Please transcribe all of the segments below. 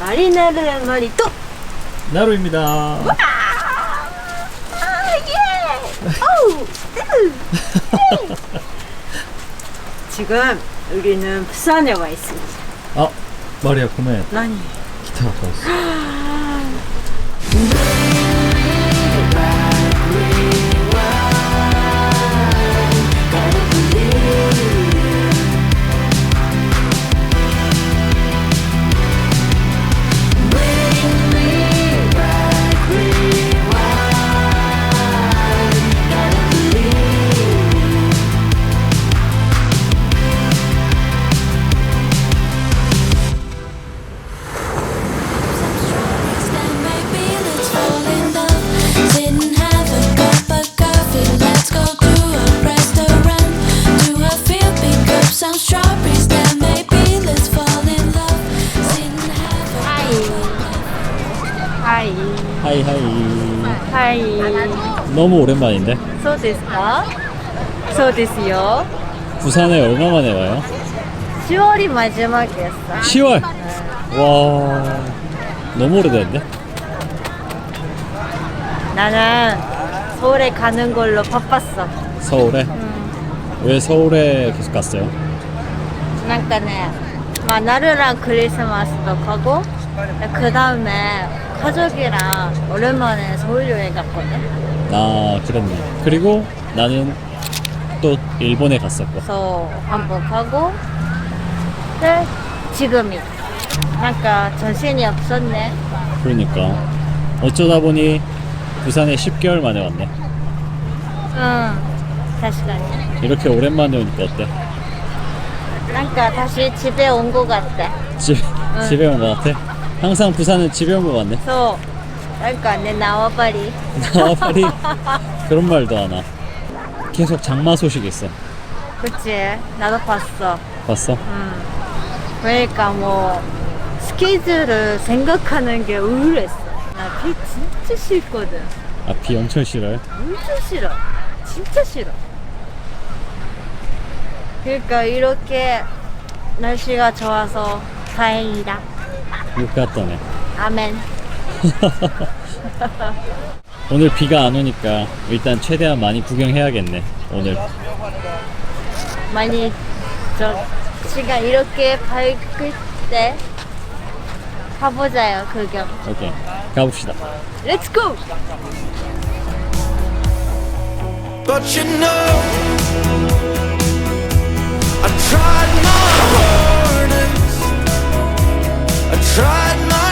마리나르 마리 또! 나루입니다. 아, 예! 어우! 으! 지금 우리는 부산에 와 있습니다. 아, 마리아 고멘. 나니? 기타 갖고 왔어. 오랜만인데. そうですかそうですよ。 부산에 얼마 만에 와요? 10월이 마지막이었어. 10월. 와. 너무 오래됐는데? 나는 서울에 가는 걸로 바빴어. 서울에. 왜 서울에 계속 갔어요? なんかね、まあ、ナル랑 크리스마스도 가고, 그 다음에 가족이랑 오랜만에 서울 여행 갔거든. 아, 그랬네. 그리고 나는 또 일본에 갔었고. 그래서 한번 가고, 네, 지금이. 그러니까 정신이 없었네. 그러니까 어쩌다 보니 부산에 10개월 만에 왔네. 응, 다시 가니. 이렇게 오랜만에 오니까 어때? 그러니까 다시 집에 온 것 같아. 집, 집에 온 것 같아? 항상 부산은 집에 온 것 같네. 그래서, 그러니까 내 나와버리. 나와 빨리 그런 말도 하나. 계속 장마 소식 있어. 그치? 나도 봤어. 봤어? 음. 그러니까 뭐 스케줄을 생각하는 게 우울했어. 나 비 진짜 싫거든. 아, 비 엄청 싫어요? 엄청 싫어. 진짜 싫어. 그러니까 이렇게 날씨가 좋아서 다행이다. 못 갔다네. 아멘. 오늘 비가 안 오니까 일단 최대한 많이 구경해야겠네. 오늘. 많이 저 시간 이렇게 밝을 때 가보자요 구경. 오케이. 가봅시다. 렛츠 고! But you know, I tried my hardest. I tried my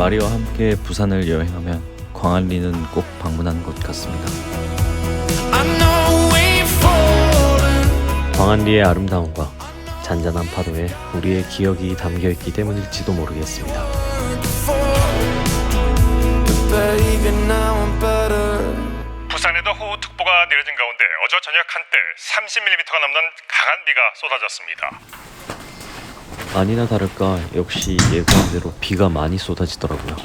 마리와 함께 부산을 여행하면 광안리는 꼭 방문하는 것 같습니다. 광안리의 아름다움과 잔잔한 파도에 우리의 기억이 담겨 있기 때문일지도 모르겠습니다. 부산에도 호우특보가 내려진 가운데 어제 저녁 한때 30mm가 넘는 강한 비가 쏟아졌습니다. 아니나 다를까 역시 예고한대로 비가 많이 쏟아지더라고요.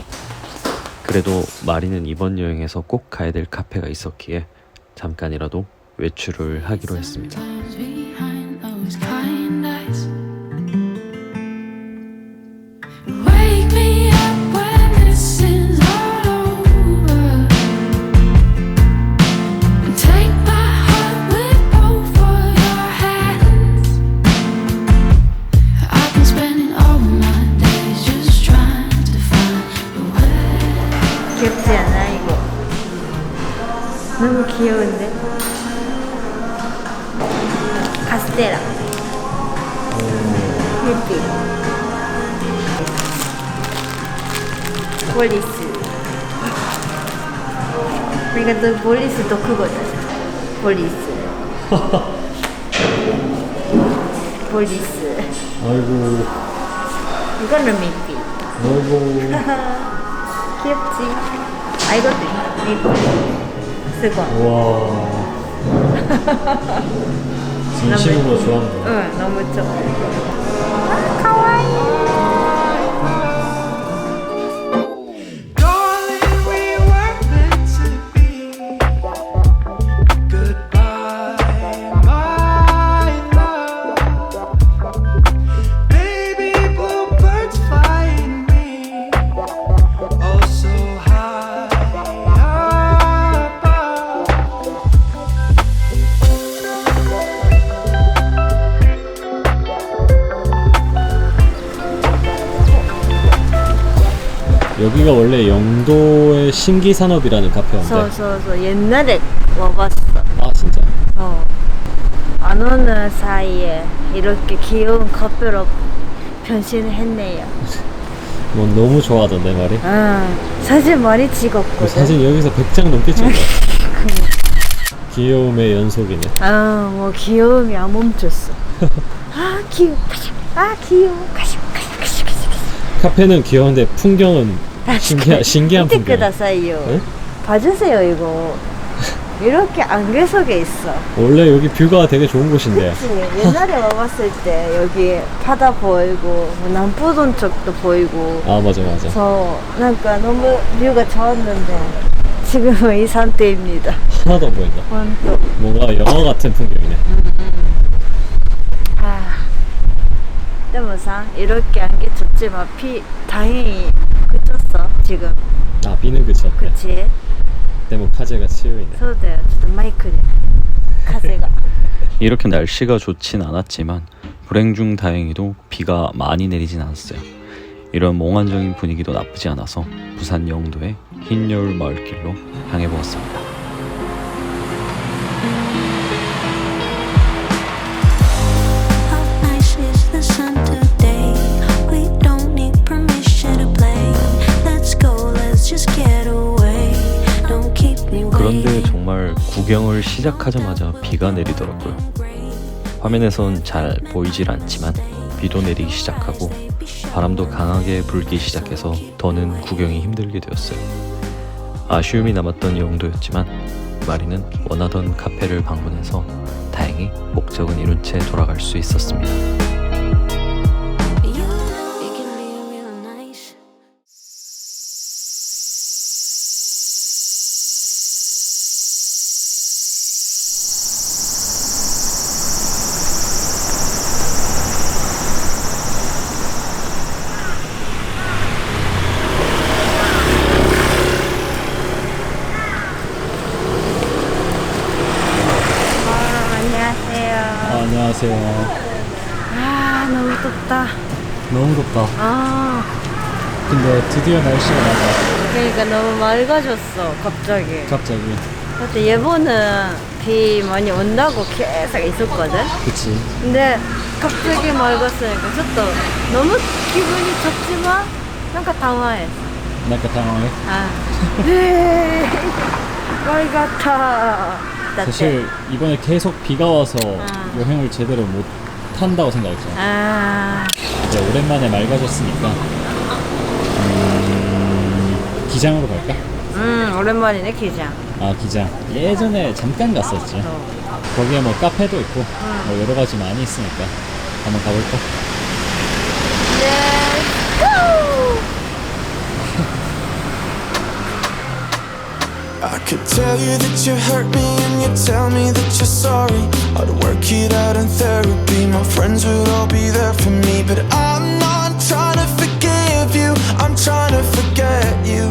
그래도 마리는 이번 여행에서 꼭 가야 될 카페가 있었기에 잠깐이라도 외출을 하기로 했습니다. 그러니까 너 폴리스도 그거잖아 폴리스 폴리스 아이고, 이거는 미피 아이고. 귀엽지? 아 이것도 미피 쓰고 와. 진심으로 좋아한다. 응 너무 좋아 원래 영도의 신기산업이라는 카페인데 저저저 옛날에 와봤어. 아 진짜? 어. 안 오는 사이에 이렇게 귀여운 커피로 변신했네요. 뭐 너무 좋아하던데 말이 아, 사진 많이 찍었고. 그 사진 여기서 100장 넘게 찍어 그러니까. 귀여움의 연속이네 아, 뭐 귀여움이 안 멈췄어. 아, 귀여워. 아, 귀여워. 가시, 가시, 가시, 가시. 카페는 귀여운데 풍경은 신기한 신기한 밑에 풍경. 끄다사이요 응? 봐주세요 이거 이렇게 안개 속에 있어 원래 여기 뷰가 되게 좋은 곳인데. 그치 옛날에 와봤을 때 여기 바다 보이고 뭐 남부돈 쪽도 보이고 아 맞아 맞아. 그래서 뭔가 너무 뷰가 좋았는데 지금은 이 상태입니다 하나도 안 보인다. 완전 뭔가 영화 같은 풍경이네. 아, でもさ 이렇게 안개 쳤지만 비 다행히 그쳤어 지금 아 비는 그쳤대. 그치? 때문에 화재가 치유이네. そうだよちょっとマイクで風が 이렇게 날씨가 좋진 않았지만 불행 중 다행히도 비가 많이 내리진 않았어요. 이런 몽환적인 분위기도 나쁘지 않아서 부산 영도의 흰 여울 마을길로 향해 보았습니다. 구경을 시작하자마자 비가 내리더라고요. 화면에선 잘 보이질 않지만 비도 내리기 시작하고 바람도 강하게 불기 시작해서 더는 구경이 힘들게 되었어요. 아쉬움이 남았던 영도였지만 마리는 원하던 카페를 방문해서 다행히 목적은 이룬 채 돌아갈 수 있었습니다. 안녕하세요. 아 너무 덥다 너무 덥다. 아 근데 드디어 날씨가 나가. 그러니까 너무 맑아졌어 갑자기 갑자기. 근데 예보는 비 많이 온다고 계속 있었거든 그치. 근데 갑자기 맑았으니까 좀 너무 기분이 좋지만 뭔가 당황했어 나까 당황해. 아 네. 맑았다 사실 이번에 계속 비가 와서 아. 여행을 제대로 못 탄다고 생각했잖아. 아 이제 오랜만에 맑아졌으니까 음, 기장으로 갈까? 음, 오랜만이네 기장 아 기장. 예전에 잠깐 갔었지. 어. 거기에 뭐 카페도 있고 뭐 여러 가지 많이 있으니까 한번 가볼까? could tell you that you hurt me and you tell me that you're sorry. I'd work it out in therapy. My friends would all be there for me. But I'm not trying to forgive you, I'm trying to forget you.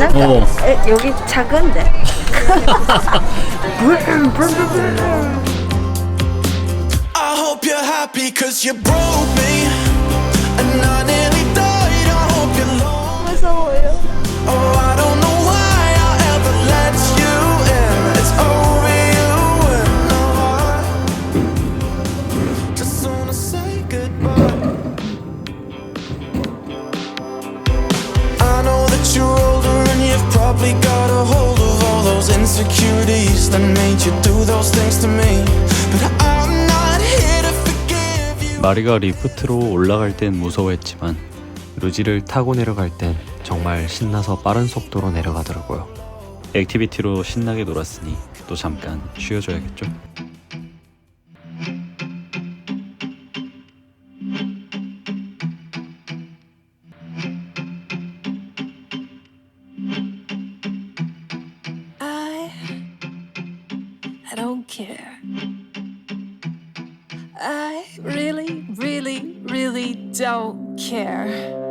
뭔가 어. 에, 여기 작은데 I hope you're happy cause you broke me. And I nearly 무서워요 Oh, I don't know why I ever let you in. It's over you and I just wanna say goodbye. I know that you're older and you've probably got a hold of all those insecurities that made you do those things to me. But I'm not here to forgive you. 마리가 리프트로 올라갈 땐 무서워했지만 루지를 타고 내려갈 땐 정말 신나서 빠른 속도로 내려가더라고요. 액티비티로 신나게 놀았으니 또 잠깐 쉬어줘야겠죠? I I don't care. I really, really, really don't care.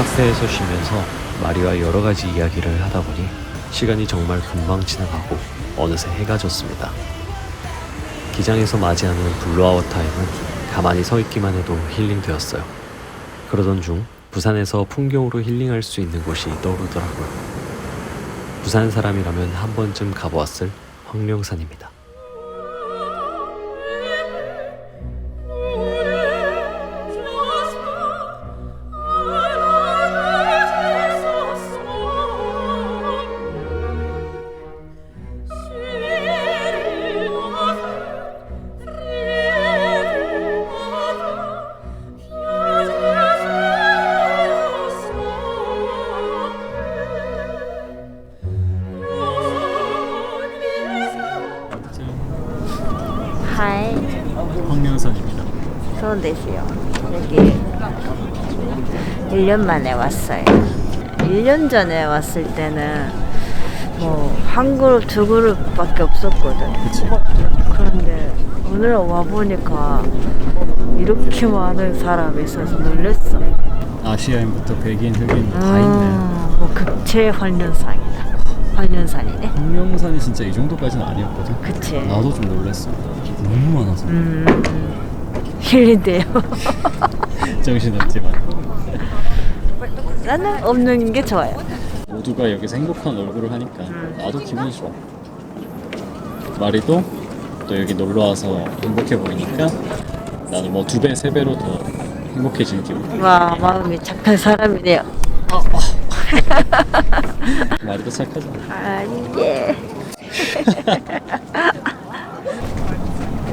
카페에서 쉬면서 마리와 여러 가지 이야기를 하다 보니 시간이 정말 금방 지나가고 어느새 해가 졌습니다. 기장에서 맞이하는 블루아워 타임은 가만히 서 있기만 해도 힐링되었어요. 그러던 중 부산에서 풍경으로 힐링할 수 있는 곳이 떠오르더라고요. 부산 사람이라면 한 번쯤 가보았을 황룡산입니다. 롯데시요. 여기 1년 만에 왔어요. 1년 전에 왔을 때는 뭐 한 그룹 두 그룹밖에 없었거든. 그런데 오늘 와보니까 이렇게 많은 사람이 있어서 놀랬어. 아시아인부터 백인, 흑인 음, 다 있네. 뭐 극체 관련상이다. 관련산이네. 동영산이 진짜 이 정도까지는 아니었거든. 그치. 나도 좀 놀랬어. 너무 많아서. 음. 힐린데요. 정신없지만. 나는 없는 게 좋아요. 모두가 여기서 행복한 얼굴을 하니까 나도 기분이 좋아. 마리도 또 여기 놀러 와서 행복해 보이니까 나는 뭐 두 배, 세 배로 더 행복해지는 기분. 와, 마음이 착한 사람이네요. 마리도 착하잖아. 아니, 예.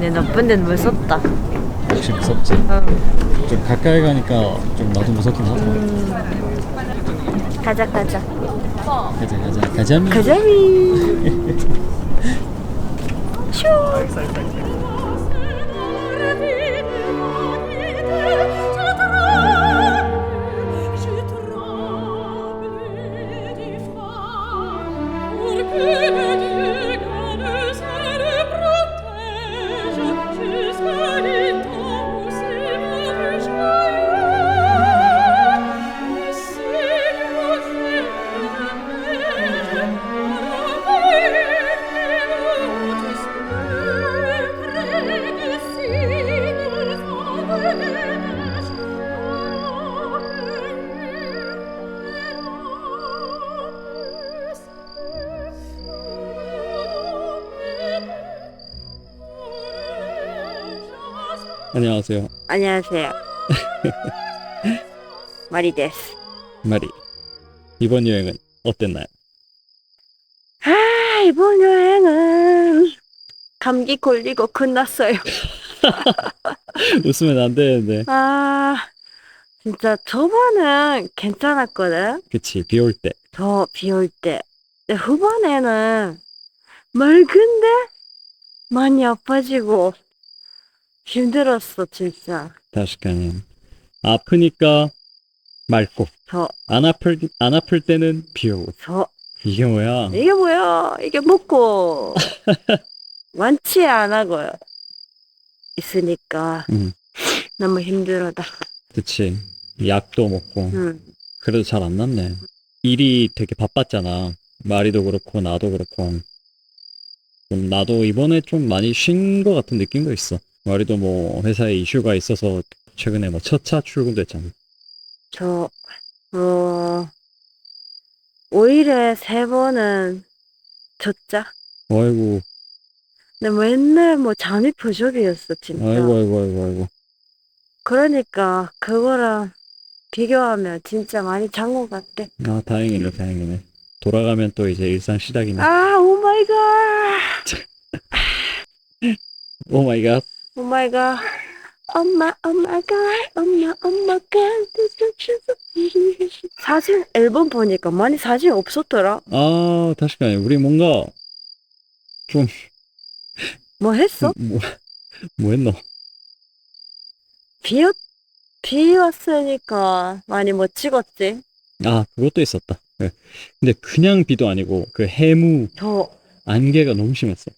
내 나쁜 데는 무섭다. 역시 무섭지. 어. 좀 가까이 가니까 좀 나도 무섭긴 하더라. 가자, 가자. 가자, 가자, 가자미. 가자미. 슈. 안녕하세요. 안녕하세요. 마리 데스. 마리. 이번 여행은 어땠나요? 아, 이번 여행은 감기 걸리고 끝났어요. 웃으면 안 되는데. 아, 진짜 저번은 괜찮았거든. 그치, 비 올 때. 더비올 때. 근데 후반에는 맑은데 많이 아파지고 힘들었어, 진짜. 다시까니. 아프니까 맑고. 저, 안 아플, 안 아플 때는 비 오고. 저, 이게 뭐야? 이게 뭐야? 이게 먹고 완치 안 하고 있으니까 응. 너무 힘들어다. 그치. 약도 먹고. 응. 그래도 잘안 낫네. 일이 되게 바빴잖아. 마리도 그렇고, 나도 그렇고. 좀 나도 이번에 좀 많이 쉰 것 같은 느낌도 있어. 마리도 뭐 회사에 이슈가 있어서 최근에 뭐 첫차 출근도 했잖아. 저, 어, 5일에 세 번은 줬자. 아이고, 근데 맨날 뭐 잠이 부족이었어, 진짜. 아이고, 아이고, 아이고, 아이고. 그러니까 그거랑 비교하면 진짜 많이 잔 것 같아. 아, 다행이네, 다행이네. 돌아가면 또 이제 일상 시작이네. 아, 오 마이 갓. 오 마이 갓. 오 마이 갓. 엄마, 엄마 갓. 엄마, 엄마 갓. 사진 앨범 보니까 많이 사진 없었더라. 아, 다시까니. 우리 뭔가, 뭐 했어? 뭐, 뭐 했노? 비, 비 왔으니까 많이 못 찍었지. 아, 그것도 있었다. 네. 근데 그냥 비도 아니고, 그 해무, 더, 안개가 너무 심했어.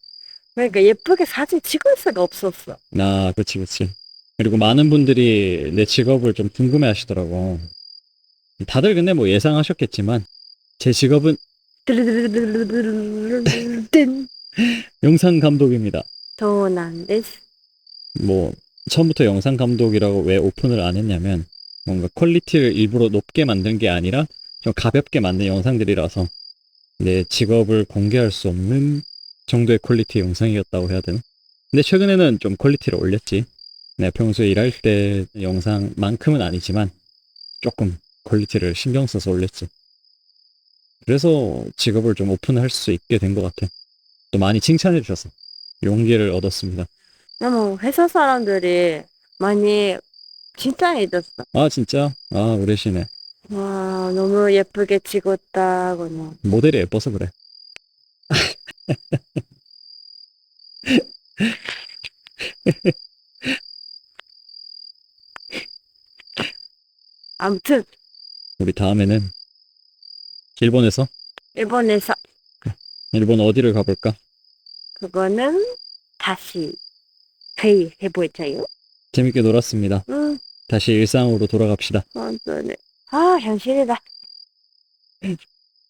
그러니까 예쁘게 사진 찍을 수가 없었어. 아, 그치, 그치. 그리고 많은 분들이 내 직업을 좀 궁금해 하시더라고. 다들 근데 뭐 예상하셨겠지만, 제 직업은 영상 감독입니다. 도난데스뭐 처음부터 영상 감독이라고 왜 오픈을 안 했냐면 뭔가 퀄리티를 일부러 높게 만든 게 아니라 좀 가볍게 만든 영상들이라서 내 직업을 공개할 수 없는 정도의 퀄리티 영상이었다고 해야 되나? 근데 최근에는 좀 퀄리티를 올렸지. 내가 평소에 일할 때 영상만큼은 아니지만 조금 퀄리티를 신경 써서 올렸지. 그래서 직업을 좀 오픈할 수 있게 된 것 같아. 또 많이 칭찬해 주셔서 용기를 얻었습니다. 너무 회사 사람들이 많이 칭찬해 줬어. 아 진짜? 아 우레시네. 와 너무 예쁘게 찍었다 그냥. 모델이 예뻐서 그래. 아무튼 우리 다음에는 일본에서 일본에서 일본 어디를 가볼까? 그거는 다시 회의해보자요. 재밌게 놀았습니다. 응, 다시 일상으로 돌아갑시다. 어, 완전해. 아, 현실이다.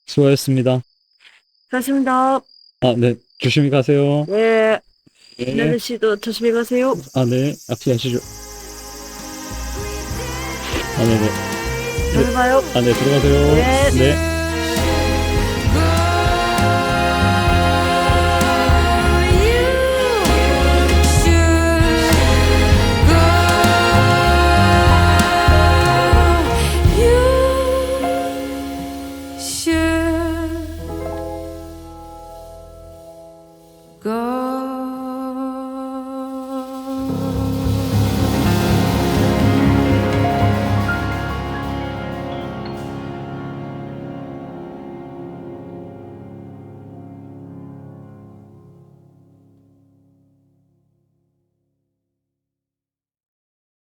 수고하셨습니다. 그렇습니다. 아, 네. 조심히 가세요. 네. 네. 김나래 씨도 조심히 가세요. 아, 네. 앞뒤 하시죠. 아, 네, 네. 잘 봐요. 아, 네. 들어가세요. 네. 네.